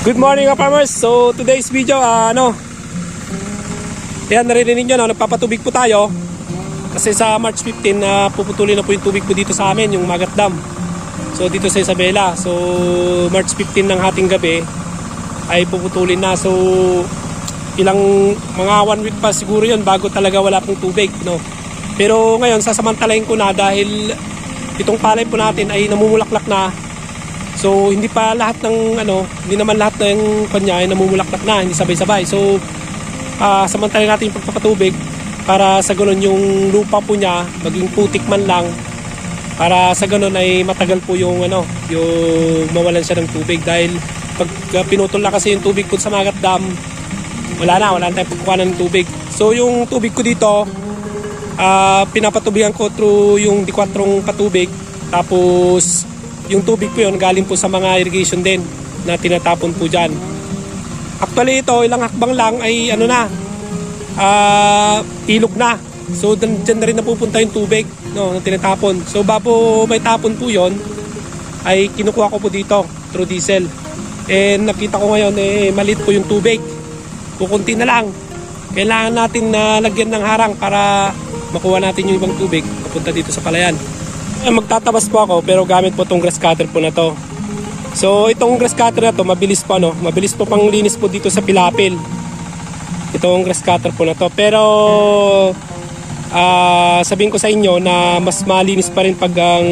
Good morning mga farmers. So today's video ah, ano? Yan naririnig nyo no, nagpapatubig po tayo. Kasi sa March 15 na puputulin na po yung tubig po dito sa amin Yung Magat Dam. So dito sa Isabela. So March 15 ng hating gabi Ay puputulin na. So ilang mga one week pa siguro yun Bago talaga wala pong tubig no? Pero ngayon sasamantalahin ko na dahil Itong palay po natin ay namumulaklak na So hindi pa lahat ng ano, hindi naman lahat ng kanya ay namumulaklak na, hindi sabay-sabay. So ah samantala natin yung pagpapatubig para sa ganun yung lupa po niya maging putik man lang para sa ganun ay matagal po yung ano, yung mawalan siya ng tubig dahil pag ah, pinutol na kasi yung tubig po sa Magat Dam, wala na, wala na tayong pagkukuha ng tubig. So yung tubig ko dito, ah pinapatubigan ko through yung dikwatrong patubig tapos yung tubig po yun galing po sa mga irrigation din na tinatapon po dyan. Actually ito, ilang hakbang lang ay ano na, ah ilog na. So dyan, na rin napupunta yung tubig no, na tinatapon. So bago may tapon po yon ay kinukuha ko po dito through diesel. And nakita ko ngayon eh maliit po yung tubig. Kukunti na lang. Kailangan natin na lagyan ng harang para makuha natin yung ibang tubig papunta dito sa palayan. Eh, magtatabas po ako pero gamit po tong grass cutter po na to. So itong grass cutter na to mabilis po ano, mabilis po pang linis po dito sa pilapil. Itong grass cutter po na to. Pero ah sabihin ko sa inyo na mas malinis pa rin pag ang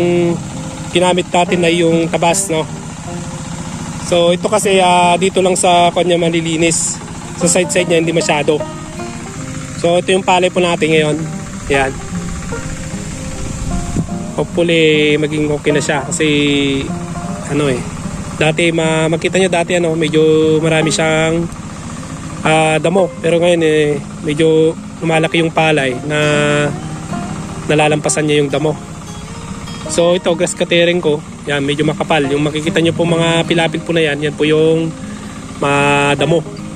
ginamit natin ay yung tabas no. So ito kasi ah, dito lang sa kanya malilinis. Sa side side niya hindi masyado. So ito yung palay po natin ngayon. Yan hopefully maging okay na siya. Kasi ano eh dati ma makita nyo dati ano medyo marami siyang ah, damo. Pero ngayon eh medyo lumalaki yung palay na nalalampasan niya yung damo. So ito grass cutting ko. Yan medyo makapal. Yung makikita nyo po mga pilapil po na yan yan po yung madamo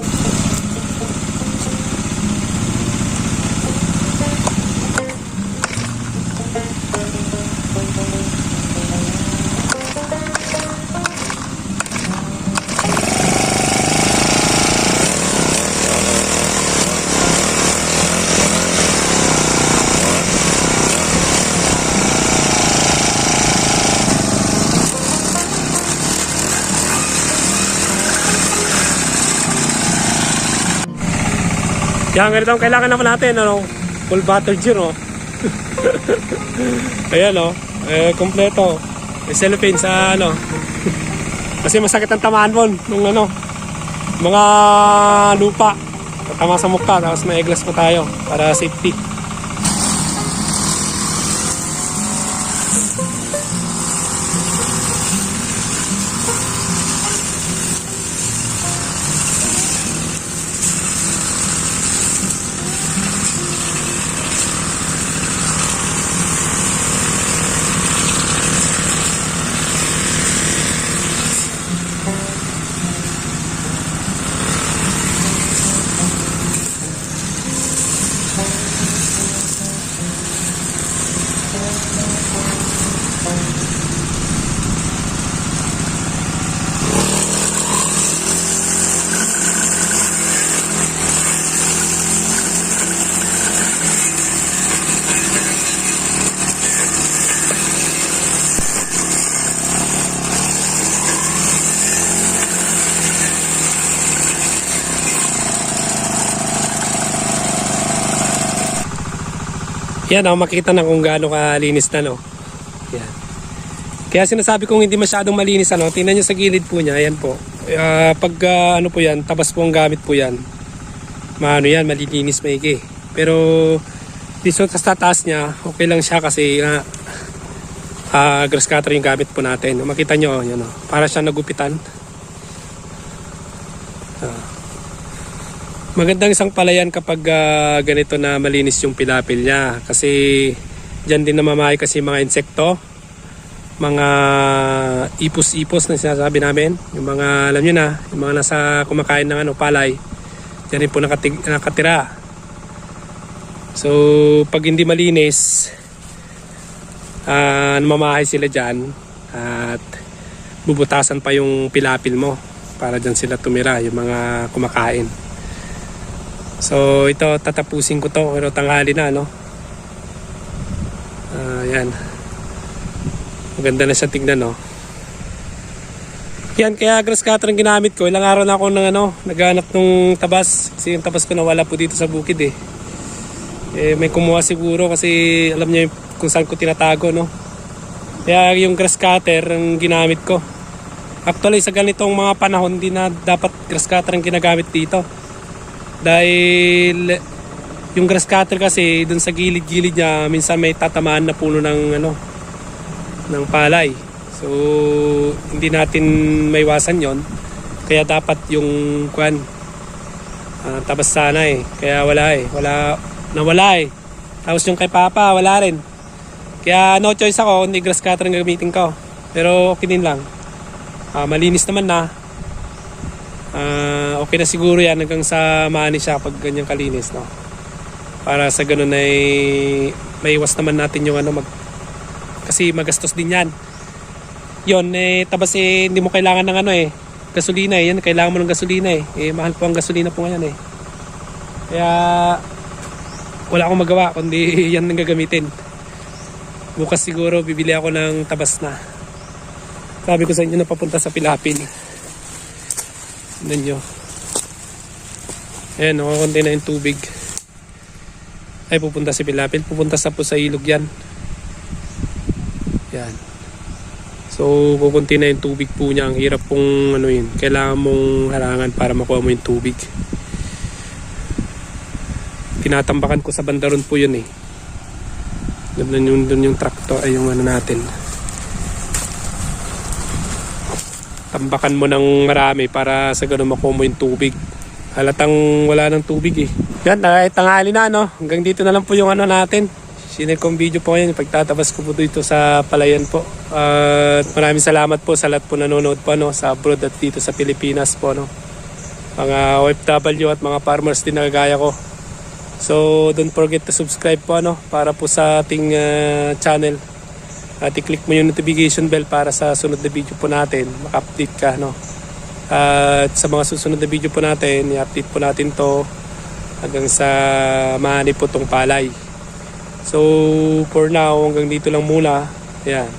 Yan, ganito ang kailangan naman natin, ano, full battle gear, oh. Ayan, oh, eh, kompleto. May cellophane sa, ano, kasi masakit ang tamaan mo, nung, ano, mga lupa. Tama sa mukha, tapos may glass pa tayo, para safety. Yan, oh, makikita na kung gaano kalinis na, no? Yan. Kaya sinasabi kong hindi masyadong malinis, ano? Tingnan nyo sa gilid po niya, ayan po. Ah, pag, ah, ano po yan, tabas po ang gamit po yan. Maano yan, malilinis maigi. Pero, dito sa taas niya, okay lang siya kasi na ah, grass cutter yung gamit po natin. Makita nyo, yan, oh, para siya nagupitan. Magandang isang palayan kapag ah, ganito na malinis yung pilapil niya kasi diyan din namamahay kasi mga insekto, mga ipos-ipos na sinasabi namin, yung mga alam niyo na, yung mga nasa kumakain ng ano palay, diyan rin po nakatig- nakatira. So pag hindi malinis, ah namamahay sila diyan at bubutasan pa yung pilapil mo para dyan sila tumira, yung mga kumakain. So ito tatapusin ko to pero tanghali na no. Ah, yan. Maganda na siya tignan no. Yan kaya grass cutter ang ginamit ko. Ilang araw na ako nang ano, naghanap ng tabas kasi yung tabas ko nawala po dito sa bukid eh. Eh may kumuha siguro kasi alam niya kung saan ko tinatago no. Kaya yung grass cutter ang ginamit ko. Actually sa ganitong mga panahon hindi na dapat grass cutter ang ginagamit dito. Dahil yung grass cutter kasi dun sa gilid-gilid niya minsan may tatamaan na puno ng ano ng palay. So hindi natin maiwasan 'yon. Kaya dapat yung kwan ah, tabas sana eh. Kaya wala eh. Wala nawala eh. Tapos yung kay Papa wala rin. Kaya no choice ako, hindi grass cutter ang gagamitin ko. Pero okay din lang. Ah, malinis naman na. Ah, okay na siguro yan hanggang sa maani siya pag ganyan kalinis, no? Para sa ganun ay maiwas naman natin yung ano mag kasi magastos din yan. Yon eh tabas eh hindi mo kailangan ng ano eh gasolina eh. Yan kailangan mo ng gasolina eh. Eh mahal po ang gasolina po ngayon eh. Kaya wala akong magawa kundi yan ang gagamitin. Bukas siguro bibili ako ng tabas na. Sabi ko sa inyo na papunta sa Pilapil. Tignan. Ayan, nakakunti na yung tubig. Ay, pupunta si Pilapil. Pupunta sa po sa ilog yan. Yan. So, pupunti na yung tubig po niya. Ang hirap pong ano yun. Kailangan mong harangan para makuha mo yung tubig. Tinatambakan ko sa bandaron po yun eh. Doon yung, doon yung tractor ay yung ano natin. tambakan mo ng marami para sa ganun makuha mo yung tubig. Halatang wala ng tubig eh. Yan, kahit tanghali na no. Hanggang dito na lang po yung ano natin. Sinare kong video po ngayon. Pagtatabas ko po dito sa palayan po. At maraming salamat po sa lahat po nanonood po no, sa abroad at dito sa Pilipinas po. No. Mga OFW at mga farmers din na kagaya ko. So don't forget to subscribe po ano, para po sa ating ah, channel. At i-click mo yung notification bell para sa sunod na video po natin. Maka-update ka, no? At sa mga susunod na video po natin, i-update po natin to hanggang sa maani po tong palay. So, for now, hanggang dito lang muna. Ayan.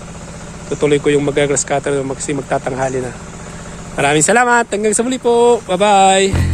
Tutuloy ko yung mag-grass cutter kasi magtatanghali na. Maraming salamat. Hanggang sa muli po. Bye-bye.